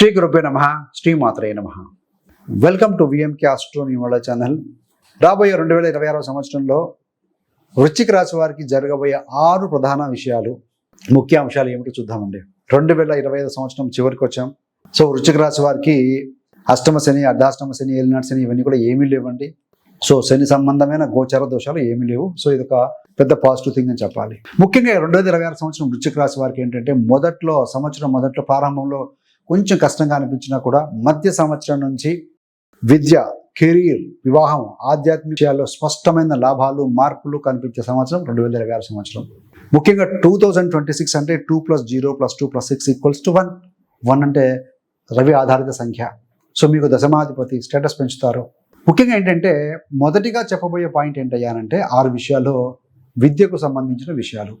శ్రీ గురుభ్యో నమ శ్రీమాత్రే నమ. Welcome to VMK astro numerology channel రాబోయే రెండు వేల ఇరవై ఆరో సంవత్సరంలో వృశ్చిక రాశి వారికి జరగబోయే ఆరు ప్రధాన విషయాలు ముఖ్య అంశాలు ఏమిటో చూద్దామండి. రెండు వేల ఇరవై ఐదు సంవత్సరం చివరికి వచ్చాం. సో వృశ్చిక రాశి వారికి అష్టమ శని అర్ధాష్టమ శని ఏలినాడు శని ఇవన్నీ కూడా ఏమీ లేవండి. సో శని సంబంధమైన గోచర దోషాలు ఏమీ లేవు. సో ఇది ఒక పెద్ద పాజిటివ్ థింగ్ అని చెప్పాలి. ముఖ్యంగా రెండు వేల ఇరవై ఆరు సంవత్సరం వృశ్చిక రాశి వారికి ఏంటంటే మొదట్లో సంవత్సరం మొదట్లో ప్రారంభంలో కొంచెం కష్టంగా అనిపించినా కూడా మధ్య సంవత్సరం నుంచి విద్య కెరీర్ వివాహం ఆధ్యాత్మిక విషయాల్లో స్పష్టమైన లాభాలు మార్పులు కనిపించే సంవత్సరం రెండు వేల ఇరవై ఆరు సంవత్సరం. ముఖ్యంగా టూ థౌజండ్ ట్వంటీ సిక్స్ అంటే two plus zero plus two plus six equals to one one అంటే రవి ఆధారిత సంఖ్య. సో మీకు దశమాధిపతి స్టేటస్ పెంచుతారు. ముఖ్యంగా ఏంటంటే మొదటిగా చెప్పబోయే పాయింట్ ఏంటయ్యానంటే ఆరు విషయాల్లో విద్యకు సంబంధించిన విషయాలు.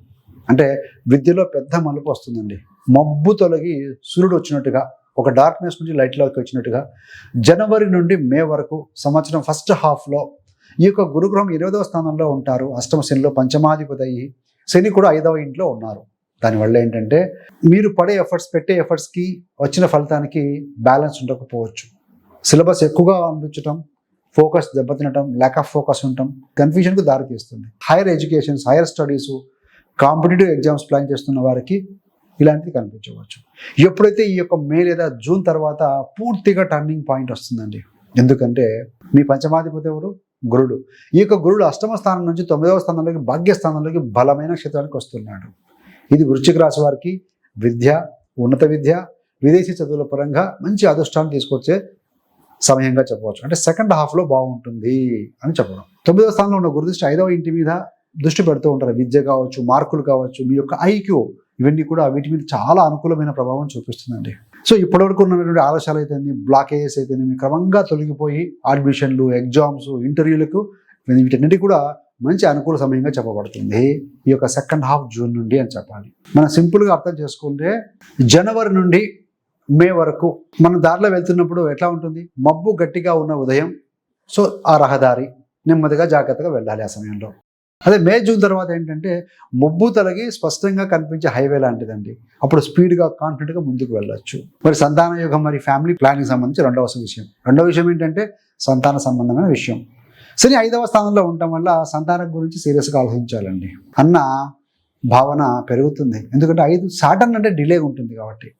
అంటే విద్యలో పెద్ద మలుపు వస్తుందండి. మబ్బు తొలగి సూర్యుడు వచ్చినట్టుగా ఒక డార్క్నెస్ నుంచి లైట్లోకి వచ్చినట్టుగా జనవరి నుండి మే వరకు సంవత్సరం ఫస్ట్ హాఫ్లో ఈ యొక్క గురుగ్రహం ఎనిమిదవ స్థానంలో ఉంటారు. అష్టమ శనిలో పంచమాధిపతి అయ్యి శని కూడా ఐదవ ఇంట్లో ఉన్నారు. దానివల్ల ఏంటంటే మీరు పడే ఎఫర్ట్స్ పెట్టే ఎఫర్ట్స్కి వచ్చిన ఫలితానికి బ్యాలెన్స్ ఉండకపోవచ్చు. సిలబస్ ఎక్కువగా అనిపించటం ఫోకస్ దెబ్బతినటం ల్యాక్ ఆఫ్ ఫోకస్ ఉండటం కన్ఫ్యూజన్కు దారితీస్తుంది. Higher educations higher studies competitive exams plan చేస్తున్న వారికి ఇలాంటివి కనిపించవచ్చు. ఎప్పుడైతే ఈ యొక్క మే లేదా జూన్ తర్వాత పూర్తిగా టర్నింగ్ పాయింట్ వస్తుందండి. ఎందుకంటే మీ పంచమాధిపతి ఎవరు? గురుడు. ఈ యొక్క గురుడు అష్టమ స్థానం నుంచి తొమ్మిదవ స్థానంలోకి భాగ్య స్థానంలోకి బలమైన క్షేత్రానికి వస్తున్నాడు. ఇది వృశ్చిక రాశి వారికి విద్య ఉన్నత విద్య విదేశీ చదువుల పరంగా మంచి అదృష్టాన్ని తీసుకొచ్చే సమయంగా చెప్పవచ్చు. అంటే సెకండ్ హాఫ్లో బాగుంటుంది అని చెప్పడం. తొమ్మిదవ స్థానంలో ఉన్న గురుదృష్టి ఐదవ ఇంటి మీద దృష్టి పెడుతూ ఉంటారు. విద్య కావచ్చు మార్కులు కావచ్చు మీ యొక్క ఐక్యూ ఇవన్నీ కూడా వీటి మీద చాలా అనుకూలమైన ప్రభావం చూపిస్తుందండి. సో ఇప్పటివరకు ఉన్నటువంటి ఆలస్యాలు అయితేనే బ్లాకేజెస్ అయితేనేమి క్రమంగా తొలగిపోయి అడ్మిషన్లు ఎగ్జామ్స్ ఇంటర్వ్యూలకు వీటన్నిటి కూడా మంచి అనుకూల సమయంగా చెప్పబడుతుంది. ఈ యొక్క సెకండ్ హాఫ్ జూన్ నుండి అని చెప్పాలి. మనం సింపుల్గా అర్థం చేసుకుంటే జనవరి నుండి మే వరకు మనం దారిలో వెళ్తున్నప్పుడు ఎట్లా ఉంటుంది? మబ్బు గట్టిగా ఉన్న ఉదయం సో ఆ రహదారి నెమ్మదిగా జాగ్రత్తగా వెళ్ళాలి ఆ సమయంలో. అదే మే జూన్ తర్వాత ఏంటంటే మబ్బు తలగి స్పష్టంగా కనిపించే హైవే లాంటిదండి. అప్పుడు స్పీడ్గా కాన్ఫిడెంట్గా ముందుకు వెళ్ళొచ్చు. మరి సంతాన యుగం మరి ఫ్యామిలీ ప్లానింగ్ సంబంధించి రెండవ విషయం. రెండవ విషయం ఏంటంటే సంతాన సంబంధమైన విషయం. శని ఐదవ స్థానంలో ఉండటం వల్ల సంతానం గురించి సీరియస్గా ఆలోచించాలండి. అన్న భావన పెరుగుతుంది. ఎందుకంటే ఐదు సాటర్న్ అంటే డిలే ఉంటుంది కాబట్టి.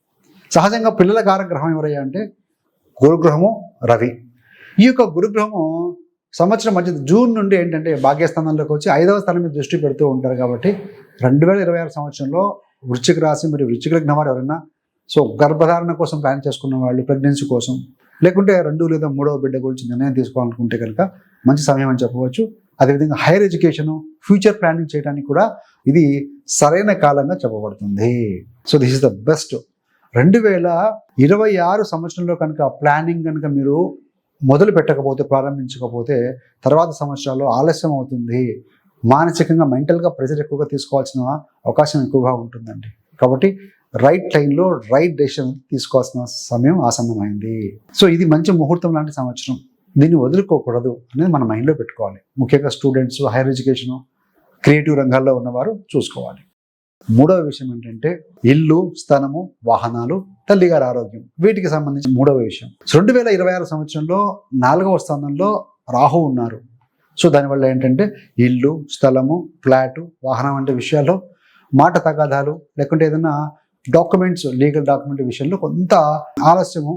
సహజంగా పిల్లల కారగ్రహం ఎవరయ్యా అంటే గురుగ్రహము రవి. ఈ యొక్క గురుగ్రహము సంవత్సరం మధ్య జూన్ నుండి ఏంటంటే భాగ్యస్థానంలోకి వచ్చి ఐదవ స్థానం మీద దృష్టి పెడుతూ ఉంటారు కాబట్టి రెండు వేల ఇరవై ఆరు సంవత్సరంలో వృశ్చిక రాశి మరియు వృశ్చిక లగ్నం వారు ఎవరైనా సో గర్భధారణ కోసం ప్లాన్ చేసుకున్న వాళ్ళు ప్రెగ్నెన్సీ కోసం లేకుంటే రెండు లేదా మూడవ బిడ్డ గురించి నిర్ణయం తీసుకోవాలనుకుంటే కనుక మంచి సమయం అని చెప్పవచ్చు. అదేవిధంగా హైయర్ ఎడ్యుకేషన్ ఫ్యూచర్ ప్లానింగ్ చేయడానికి కూడా ఇది సరైన కాలంగా చెప్పబడుతుంది. So this is the best. రెండు వేల ఇరవై ఆరు సంవత్సరంలో కనుక ప్లానింగ్ కనుక మీరు మొదలు పెట్టకపోతే ప్రారంభించకపోతే తర్వాత సంవత్సరాల్లో ఆలస్యం అవుతుంది. మానసికంగా మెంటల్గా ప్రెజర్ ఎక్కువగా తీసుకోవాల్సిన అవకాశం ఎక్కువగా ఉంటుందండి. కాబట్టి రైట్ టైంలో రైట్ డెసిషన్ తీసుకోవాల్సిన సమయం ఆసన్నమైంది. సో ఇది మంచి ముహూర్తం లాంటి సంవత్సరం. దీన్ని వదులుకోకూడదు అనేది మన మైండ్లో పెట్టుకోవాలి. ముఖ్యంగా స్టూడెంట్స్ హైయర్ ఎడ్యుకేషన్ క్రియేటివ్ రంగాల్లో ఉన్నవారు చూసుకోవాలి. మూడవ విషయం ఏంటంటే ఇల్లు స్థలము వాహనాలు తల్లిగారి ఆరోగ్యం. వీటికి సంబంధించి మూడవ విషయం. రెండు వేల ఇరవై ఆరు సంవత్సరంలో నాలుగవ స్థానంలో రాహు ఉన్నారు. సో దానివల్ల ఏంటంటే ఇల్లు స్థలము ఫ్లాటు వాహనం వంటి విషయాల్లో మాట తగాదాలు లేకుంటే ఏదైనా డాక్యుమెంట్స్ లీగల్ డాక్యుమెంట్ విషయంలో కొంత ఆలస్యము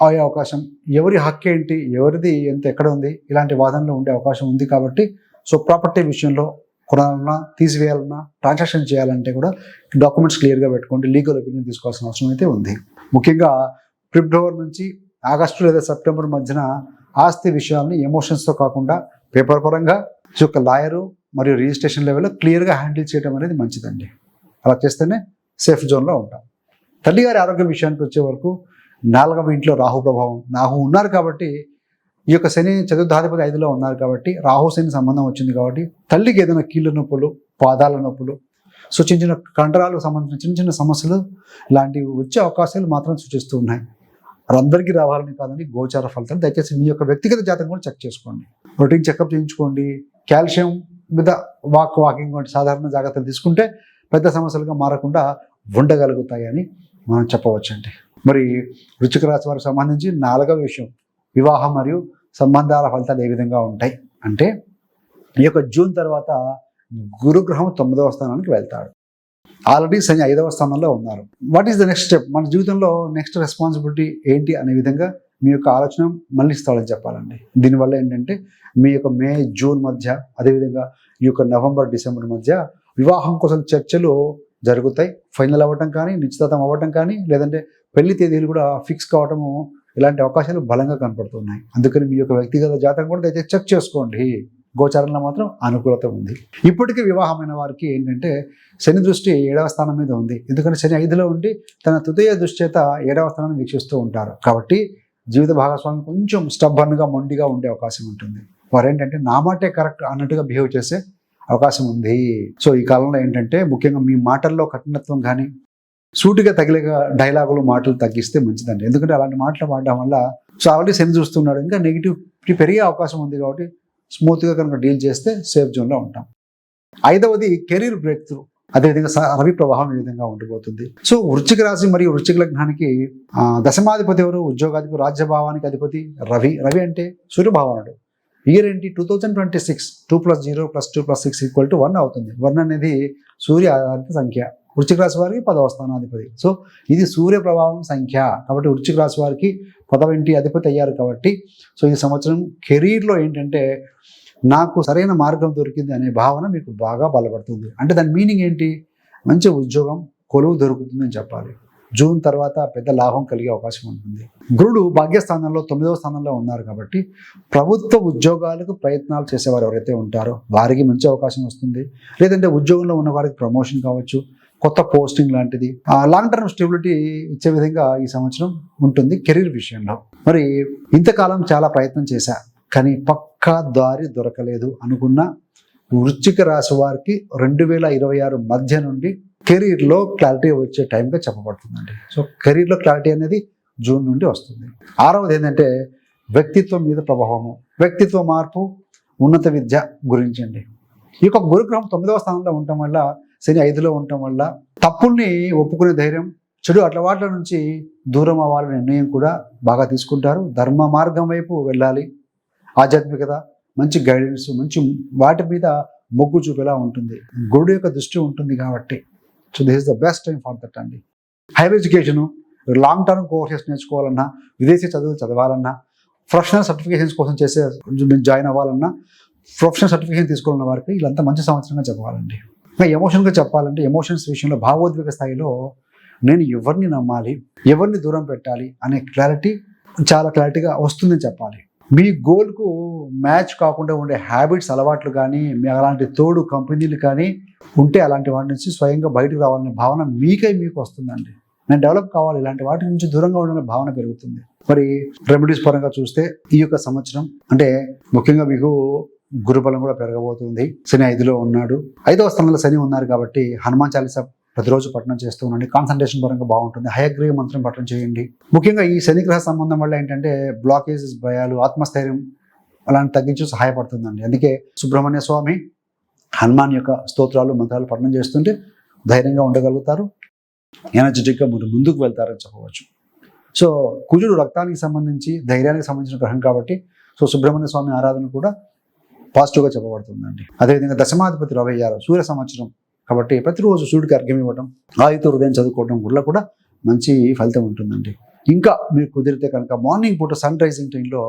అయ్యే అవకాశం. ఎవరి హక్కు ఏంటి ఎవరిది ఎంత ఎక్కడ ఉంది ఇలాంటి వాదనలు ఉండే అవకాశం ఉంది కాబట్టి సో ప్రాపర్టీ విషయంలో కొనాలన్నా తీసివేయాలన్నా ట్రాన్సాక్షన్ చేయాలంటే కూడా డాక్యుమెంట్స్ క్లియర్గా పెట్టుకోండి లీగల్ ఒపీనియన్ తీసుకోవాల్సిన అవసరం అయితే ఉంది. ముఖ్యంగా ఫిబ్రవరి నుంచి ఆగస్టు లేదా సెప్టెంబర్ మధ్యన ఆస్తి విషయాల్ని ఎమోషన్స్తో కాకుండా పేపర్ పరంగా ఈ యొక్క లాయరు మరియు రిజిస్ట్రేషన్ లెవెల్లో క్లియర్గా హ్యాండిల్ చేయడం అనేది మంచిదండి. అలా చేస్తేనే సేఫ్ జోన్లో ఉంటాం. తల్లిగారి ఆరోగ్య విషయానికి వచ్చే వరకు నాలుగవ ఇంట్లో రాహు ప్రభావం రాహు ఉన్నారు కాబట్టి ఈ యొక్క శని చతుర్థాధిపతి ఐదులో ఉన్నారు కాబట్టి రాహు శని సంబంధం వచ్చింది కాబట్టి తల్లికి ఏదైనా కీళ్ళ నొప్పులు పాదాల నొప్పులు సో చిన్న చిన్న కండరాలకు సంబంధించిన చిన్న చిన్న సమస్యలు లాంటివి వచ్చే అవకాశాలు మాత్రం సూచిస్తూ ఉన్నాయి. అందరికీ రావాలని కాదండి గోచార ఫలితాలు. దయచేసి మీ యొక్క వ్యక్తిగత జాతకం కూడా చెక్ చేసుకోండి. రొటీన్ చెకప్ చేయించుకోండి. కాల్షియం మీద వాక్ వాకింగ్ వంటి సాధారణ జాగ్రత్తలు తీసుకుంటే పెద్ద సమస్యలుగా మారకుండా ఉండగలుగుతాయని మనం చెప్పవచ్చండి. మరి వృచ్చిక రాశి వారికి సంబంధించి నాలుగవ విషయం. వివాహం మరియు సంబంధాల ఫలితాలు ఏ విధంగా ఉంటాయి? అంటే ఈ యొక్క జూన్ తర్వాత గురుగ్రహం తొమ్మిదవ స్థానానికి వెళ్తాడు. ఆల్రెడీ శని ఐదవ స్థానంలో ఉన్నారు. What is the next step మన జీవితంలో నెక్స్ట్ రెస్పాన్సిబిలిటీ ఏంటి అనే విధంగా మీ యొక్క ఆలోచన మళ్ళిస్తాడని చెప్పాలండి. దీనివల్ల ఏంటంటే మీ యొక్క మే జూన్ మధ్య అదేవిధంగా ఈ యొక్క నవంబర్ డిసెంబర్ మధ్య వివాహం కోసం చర్చలు జరుగుతాయి. ఫైనల్ అవ్వటం కానీ నిశ్చితార్థం అవ్వటం కానీ లేదంటే పెళ్ళి తేదీలు కూడా ఫిక్స్ కావటము ఇలాంటి అవకాశాలు బలంగా కనపడుతున్నాయి. అందుకని మీ యొక్క వ్యక్తిగత జాతకం కూడా దయచేసి చెక్ చేసుకోండి. గోచారంలో మాత్రం అనుకూలత ఉంది. ఇప్పటికీ వివాహమైన వారికి ఏంటంటే శని దృష్టి ఏడవ స్థానం మీద ఉంది. ఎందుకంటే శని ఐదులో ఉండి తన తృతీయ దృష్టి చేత ఏడవ స్థానాన్ని వీక్షిస్తూ ఉంటారు. కాబట్టి జీవిత భాగస్వామి కొంచెం స్టబ్బన్గా మొండిగా ఉండే అవకాశం ఉంటుంది. వారు ఏంటంటే నా మాటే కరెక్ట్ అన్నట్టుగా బిహేవ్ చేసే అవకాశం ఉంది. సో ఈ కాలంలో ఏంటంటే ముఖ్యంగా మీ మాటల్లో కఠినత్వం కానీ సూటిగా తగిలే డైలాగులు మాటలు తగ్గిస్తే మంచిదండి. ఎందుకంటే అలాంటి మాటలు మాడడం వల్ల సో ఆల్రెడీ శని చూస్తున్నాడు. ఇంకా నెగిటివిటీ పెరిగే అవకాశం ఉంది కాబట్టి స్మూత్గా కనుక డీల్ చేస్తే సేఫ్ జోన్లో ఉంటాం. ఐదవది కెరీర్ బ్రేక్ త్రూ అదేవిధంగా రవి ప్రవాహం ఈ విధంగా ఉండిపోతుంది. సో వృచ్చిక రాశి మరియు వృచ్చిక లగ్నానికి దశమాధిపతి ఎవరు? ఉద్యోగాధిపతి రాజ్యభావానికి అధిపతి రవి. రవి అంటే సూర్యభావనుడు ఇయర్ ఏంటి? Two thousand twenty six two plus zero plus two plus six equal to one అవుతుంది. వన్ అనేది సూర్య ఆధారిత సంఖ్య. వృచ్చిక రాశి వారికి పదవ స్థానాధిపతి. సో ఇది సూర్య ప్రభావం సంఖ్య. కాబట్టి వృచ్చిక రాశి వారికి పదవ ఇంటి అధిపతి అయ్యారు కాబట్టి సో ఈ సంవత్సరం కెరీర్లో ఏంటంటే నాకు సరైన మార్గం దొరికింది అనే భావన మీకు బాగా బలపడుతుంది. అంటే దాని మీనింగ్ ఏంటి? మంచి ఉద్యోగం కొలువు దొరుకుతుందని చెప్పాలి. జూన్ తర్వాత పెద్ద లాభం కలిగే అవకాశం ఉంటుంది. గురుడు భాగ్యస్థానంలో తొమ్మిదవ స్థానంలో ఉన్నారు కాబట్టి ప్రభుత్వ ఉద్యోగాలకు ప్రయత్నాలు చేసేవారు ఎవరైతే ఉంటారో వారికి మంచి అవకాశం వస్తుంది. లేదంటే ఉద్యోగంలో ఉన్న వారికి ప్రమోషన్ కావచ్చు కొత్త పోస్టింగ్ లాంటిది లాంగ్ టర్మ్ స్టెబిలిటీ ఇచ్చే విధంగా ఈ సంవత్సరం ఉంటుంది కెరీర్ విషయంలో. మరి ఇంతకాలం చాలా ప్రయత్నం చేశా కానీ పక్కా దారి దొరకలేదు అనుకున్న వృశ్చిక రాశి వారికి రెండు వేల ఇరవై ఆరు మధ్య నుండి కెరీర్లో క్లారిటీ వచ్చే టైంగా చెప్పబడుతుందండి. సో కెరీర్లో క్లారిటీ అనేది జూన్ నుండి వస్తుంది. ఆరవది ఏంటంటే వ్యక్తిత్వం మీద ప్రభావము వ్యక్తిత్వ మార్పు ఉన్నత విద్య గురించి అండి ఈ యొక్క గురుగ్రహం తొమ్మిదవ స్థానంలో ఉండటం వల్ల శని ఐదులో ఉండటం వల్ల తప్పుల్ని ఒప్పుకునే ధైర్యం చెడు అట్లవాట్ల నుంచి దూరం అవ్వాలనే నిర్ణయం కూడా బాగా తీసుకుంటారు. ధర్మ మార్గం వైపు వెళ్ళాలి. ఆధ్యాత్మికత మంచి గైడెన్స్ మంచి వాటి మీద మొగ్గు చూపేలా ఉంటుంది. గురుడు యొక్క దృష్టి ఉంటుంది కాబట్టి. So this is the best time for that అండి higher education long term courses నేర్చుకోవాలన్నా విదేశీ చదువులు చదవాలన్నా ప్రొఫెషనల్ సర్టిఫికేషన్స్ కోసం చేసే జాయిన్ అవ్వాలన్నా ప్రొఫెషనల్ సర్టిఫికేషన్ తీసుకోవాలన్న వారికి వీళ్ళంతా మంచి సంవత్సరంగా చెప్పాలండి ఇంకా ఎమోషన్గా చెప్పాలంటే ఎమోషన్స్ విషయంలో భావోద్వేగ స్థాయిలో నేను ఎవరిని నమ్మాలి ఎవరిని దూరం పెట్టాలి అనే క్లారిటీ చాలా క్లారిటీగా వస్తుందని చెప్పాలి. మీ గోల్కు మ్యాచ్ కాకుండా ఉండే హ్యాబిట్స్ అలవాట్లు కానీ మీ అలాంటి తోడు కంపెనీలు కానీ ఉంటే అలాంటి వాటి నుంచి స్వయంగా బయటకు రావాలనే భావన మీకై మీకు వస్తుందండి. నేను డెవలప్ కావాలి ఇలాంటి వాటి నుంచి దూరంగా ఉండాలనే భావన పెరుగుతుంది. మరి రెమెడీస్ పరంగా చూస్తే ఈ యొక్క సంవత్సరం అంటే ముఖ్యంగా మీకు గురుబలం కూడా పెరగబోతుంది. శని ఐదులో ఉన్నాడు. ఐదవ స్థానంలో శని ఉన్నారు కాబట్టి హనుమాన్ చాలీసా ప్రతిరోజు పఠనం చేస్తూ ఉండండి. కాన్సన్ట్రేషన్ పరంగా బాగుంటుంది. హయగ్రీవ మంత్రం పఠనం చేయండి. ముఖ్యంగా ఈ శనిగ్రహ సంబంధం వల్ల ఏంటంటే బ్లాకేజెస్ భయాలు ఆత్మస్థైర్యం అలాంటి తగ్గించి సహాయపడుతుందండి. అందుకే సుబ్రహ్మణ్య స్వామి హనుమాన్ యొక్క స్తోత్రాలు మంత్రాలు పఠనం చేస్తుంటే ధైర్యంగా ఉండగలుగుతారు. ఎనర్జెటిక్గా మీరు ముందుకు వెళ్తారని చెప్పవచ్చు. సో కుజుడు రక్తానికి సంబంధించి ధైర్యానికి సంబంధించిన గ్రహం కాబట్టి సో సుబ్రహ్మణ్య స్వామి ఆరాధన కూడా పాజిటివ్గా చెప్పబడుతుందండి. అదేవిధంగా దశమాధిపతి రవి అయ్యారు సూర్య సంవత్సరం కాబట్టి ప్రతిరోజు సూర్యుడికి అర్ఘ్యం ఇవ్వడం ఆయుత హృదయం చదువుకోవడం వల్ల కూడా మంచి ఫలితం ఉంటుందండి. ఇంకా మీరు కుదిరితే కనుక మార్నింగ్ పూట సన్ రైజింగ్ టైంలో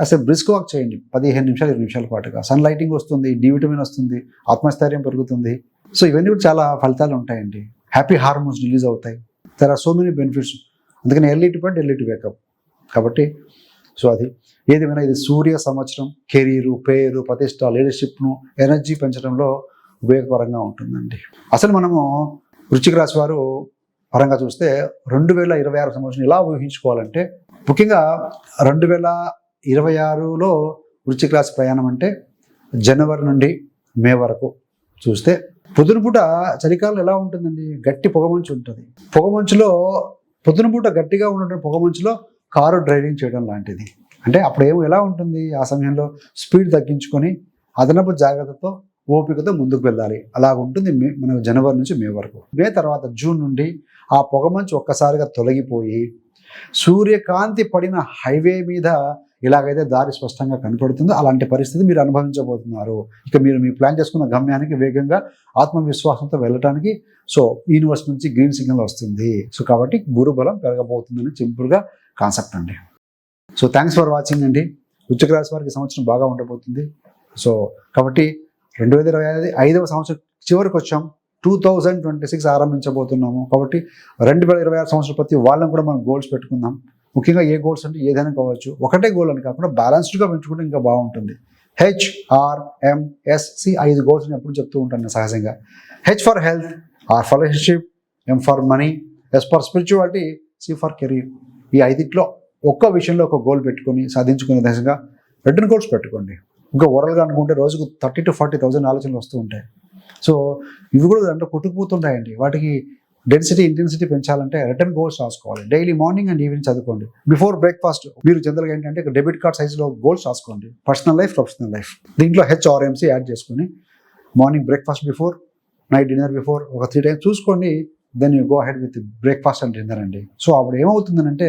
కాసేపు బ్రిస్క్ వాక్ చేయండి. పదిహేను నిమిషాలు ఇరవై నిమిషాల పాటుగా. సన్ లైటింగ్ వస్తుంది డి విటమిన్ వస్తుంది ఆత్మస్థైర్యం పెరుగుతుంది. సో ఇవన్నీ కూడా చాలా ఫలితాలు ఉంటాయండి. హ్యాపీ హార్మోన్స్ రిలీజ్ అవుతాయి. There are so many benefits అందుకని early to point early to wake up కాబట్టి సో అది. ఏదేమైనా ఇది సూర్య సంవత్సరం కెరీరు పేరు ప్రతిష్ట లీడర్షిప్ను ఎనర్జీ పెంచడంలో ఉపయోగకరంగా ఉంటుందండి. అసలు మనము వృచ్చిక రాశి వారు పరంగా చూస్తే రెండు వేల ఇరవై ఆరు సంవత్సరం ఎలా ఊహించుకోవాలంటే ముఖ్యంగా రెండు వేల ఇరవై ఆరులో వృశ్చిక రాశి ప్రయాణం అంటే జనవరి నుండి మే వరకు చూస్తే పొద్దునపూట చలికాలం ఎలా ఉంటుందండి? గట్టి పొగమంచు ఉంటుంది. పొగమంచులో పొద్దునపూట గట్టిగా ఉన్నటువంటి పొగమంచులో కారు డ్రైవింగ్ చేయడం లాంటిది. అంటే అప్పుడు ఏమో ఎలా ఉంటుంది? ఆ సమయంలో స్పీడ్ తగ్గించుకొని అదనపు జాగ్రత్తతో ఓపికతో ముందుకు వెళ్ళాలి. అలా ఉంటుంది మే మన జనవరి నుంచి మే వరకు. మే తర్వాత జూన్ నుండి ఆ పొగమంచు ఒక్కసారిగా తొలగిపోయి సూర్యకాంతి పడిన హైవే మీద ఇలాగైతే దారి స్పష్టంగా కనపడుతుందో. అలాంటి పరిస్థితి మీరు అనుభవించబోతున్నారు. ఇక మీరు మీ ప్లాన్ చేసుకున్న గమ్యానికి వేగంగా ఆత్మవిశ్వాసంతో వెళ్ళటానికి సో యూనివర్స్ నుంచి గ్రీన్ సిగ్నల్ వస్తుంది. సో కాబట్టి గురుబలం పెరగబోతుందని సింపుల్గా కాన్సెప్ట్ అండి. సో థ్యాంక్స్ ఫర్ వాచింగ్ అండి. వృశ్చిక రాశి వారికి సంవత్సరం బాగా ఉండబోతుంది. సో కాబట్టి రెండు వేల ఇరవై ఐదు ఐదవ సంవత్సరం చివరికి వచ్చాం. టూ థౌజండ్ ట్వంటీ సిక్స్ ఆరంభించబోతున్నాము. కాబట్టి రెండు వేల ఇరవై ఆరు సంవత్సరం ప్రతి వాళ్ళని కూడా మనం గోల్స్ పెట్టుకుందాం. ముఖ్యంగా ఏ గోల్స్ అంటే ఏదైనా కావచ్చు. ఒకటే గోల్ అని కాకుండా బ్యాలెన్స్డ్గా పెంచుకుంటే ఇంకా బాగుంటుంది. H R M S C ఐదు గోల్స్ నేను ఎప్పుడు చెప్తూ ఉంటాను నేను సహజంగా. H for health R for relationship M for money S for spirituality C for career ఈ ఐదిట్లో ఒక్క విషయంలో ఒక గోల్ పెట్టుకొని సాధించుకునే దశగా రిటర్న్ గోల్స్ పెట్టుకోండి. ఇంకా ఓవరాల్గా అనుకుంటే రోజుకు థర్టీ టు ఫార్టీ థౌజండ్ ఆలోచనలు వస్తూ ఉంటాయి. సో ఇవి కూడా దాంట్లో కొట్టుకుపోతుంటాయండి. వాటికి డెన్సిటీ ఇంటెన్సిటీ పెంచాలంటే రిటర్న్ గోల్స్ రాసుకోవాలి. డైలీ మార్నింగ్ అండ్ ఈవినింగ్ చదువుకోండి. బిఫోర్ బ్రేక్ఫాస్ట్ మీరు జనరల్గా ఏంటంటే డెబిట్ కార్డ్ సైజులో గోల్స్ రాసుకోండి. పర్సనల్ లైఫ్ ప్రొఫెషనల్ లైఫ్ దీంట్లో హెచ్ఆర్ఎంసీ యాడ్ చేసుకొని morning breakfast before night dinner before ఒక త్రీ టైమ్స్ చూసుకోండి then you go ahead with breakfast and dinner అండి. సో అప్పుడు ఏమవుతుందంటే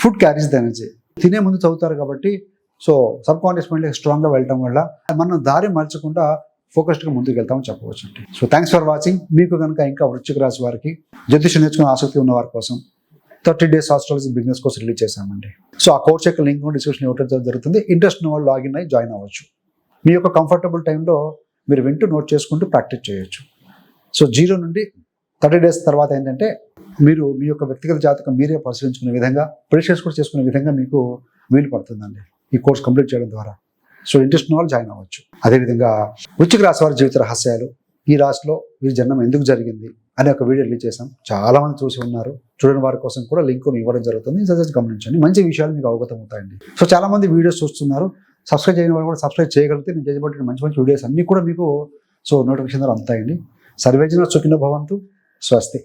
ఫుడ్ క్యారీస్ ద ఎనర్జీ తినే ముందు చదువుతారు కాబట్టి సో సబ్ కాన్షియస్ మైండ్ స్ట్రాంగ్గా వెళ్ళటం వల్ల మనం దారి మలచకుండా ఫోకస్డ్గా ముందుకు వెళ్తామని చెప్పవచ్చు అండి. సో థ్యాంక్స్ ఫర్ వాచింగ్ మీకు కనుక ఇంకా వృశ్చిక రాశి వారికి జ్యోతిషం నేర్చుకునే ఆసక్తి ఉన్న వారి కోసం thirty days astrology business course release చేశామండి. సో ఆ కోర్స్ యొక్క లింక్ డిస్క్రిప్షన్ ఇవ్వడం జరుగుతుంది. ఇంట్రెస్ట్ ఉన్న వాళ్ళు లాగిన్ అయ్యి జాయిన్ అవ్వచ్చు. మీ యొక్క కంఫర్టబుల్ టైంలో మీరు వింటూ నోట్ చేసుకుంటూ ప్రాక్టీస్ చేయొచ్చు. సో జీరో నుండి థర్టీ డేస్ తర్వాత ఏంటంటే మీరు మీ యొక్క వ్యక్తిగత జాతకం మీరే పరిశీలించుకునే విధంగా ప్రిషియస్ కూడా చేసుకునే విధంగా మీకు వీలు పడుతుందండి. ఈ కోర్స్ కంప్లీట్ చేయడం ద్వారా. సో ఇంట్రెస్ట్ ఉన్న వాళ్ళు జాయిన్ అవ్వచ్చు. అదేవిధంగా వృశ్చిక రాశి వారి జీవిత రహస్యాలు ఈ రాశిలో వీరి జన్మం ఎందుకు జరిగింది అనే ఒక వీడియో రిలీజ్ చేశాం. చాలా మంది చూసి ఉన్నారు. చూడని వారి కోసం కూడా లింక్ ఇవ్వడం జరుగుతుంది. సజెస్ట్ గమనించండి. మంచి విషయాలు మీకు అవగతం అవుతాయండి. సో చాలా మంది వీడియోస్ చూస్తున్నారు. సబ్స్క్రైబ్ చేయని వారు కూడా సబ్స్క్రైబ్ చేయగలిగితే నేను చేయబట్టిన మంచి మంచి వీడియోస్ అన్నీ కూడా మీకు సో నోటిఫికేషన్ ద్వారా అందుతాయండి సర్వేజన సుఖిన భవంతు. స్వస్తి.